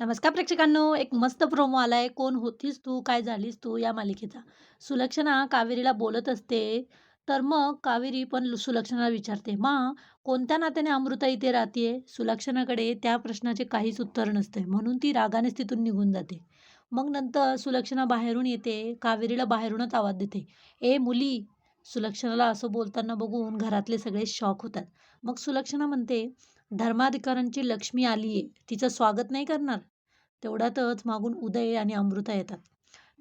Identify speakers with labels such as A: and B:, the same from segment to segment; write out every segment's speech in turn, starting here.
A: नमस्कार प्रेक्षकांनो, एक मस्त प्रोमो आलाय. "कोण होतीस तू, काय झालीस तू" या मालिकेचा. सुलक्षणा कावेरीला बोलत असते, तर मग कावेरी पण सुलक्षणाला विचारते, "मा, कोणत्या नात्याने अमृता इथे राहते सुलक्षणाकडे त्या प्रश्नाचे काहीच उत्तर नसते. म्हणून ती रागानेच तिथून निघून जाते. मग नंतर सुलक्षणा बाहेरून येते. कावेरीला बाहेरूनच आवाज देते, "ए मुली!" सुलक्षणाला असं बोलताना बघून घरातले सगळे शॉक होतात. मग सुलक्षणा म्हणते, "धर्माधिकाऱ्यांची लक्ष्मी आली आहे तिचं स्वागत नाही करणार?" तेवढ्यातच मागून उदय आणि अमृता येतात.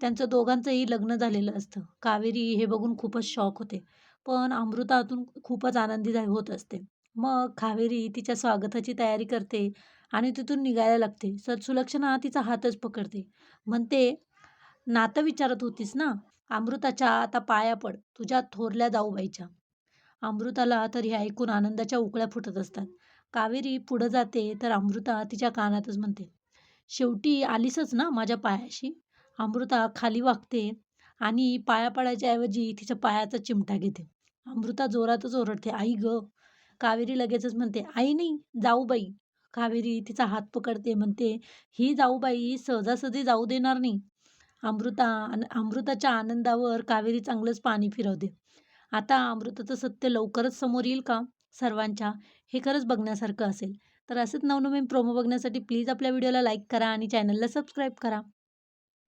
A: त्यांचं दोघांचंही लग्न झालेलं असतं. कावेरी हे बघून खूपच शॉक होते. पण अमृतातून खूपच आनंदी होत असते. मग कावेरी तिच्या स्वागताची तयारी करते आणि तिथून निघायला लागते. सर सुलक्षणा तिचा हातच पकडते. म्हणते, "नातं विचारत होतीस ना? अमृताच्या आता पाया पड, तुझ्या थोरल्या जाऊबाईच्या." अमृताला तर हे ऐकून आनंदाच्या उकळ्या फुटत असतात. कावेरी पुढं जाते तर अमृता तिच्या कानातच म्हणते, "शेवटी आलीसच ना माझ्या पायाशी?" अमृता खाली वागते आणि पाया पडायच्या ऐवजी तिच्या पायाचा चिमटा घेते. अमृता जोरातच ओरडते, "आई गं!" कावेरी लगेचच म्हणते, "आई नाही, जाऊबाई." कावेरी तिचा हात पकडते. म्हणते, "ही जाऊबाई सहजासहजी जाऊ देणार नाही." अमृता अन अमृताच्या आनंदावर कावेरी चांगलंच पाणी फिरवते. आता अमृताचं सत्य लवकरच समोर येईल का सर्वांच्या? हे खरंच बघण्यासारखं असेल. तर असेच नवनवीन प्रोमो बघण्यासाठी प्लीज आपल्या व्हिडिओला लाईक करा आणि चॅनलला सबस्क्राईब करा.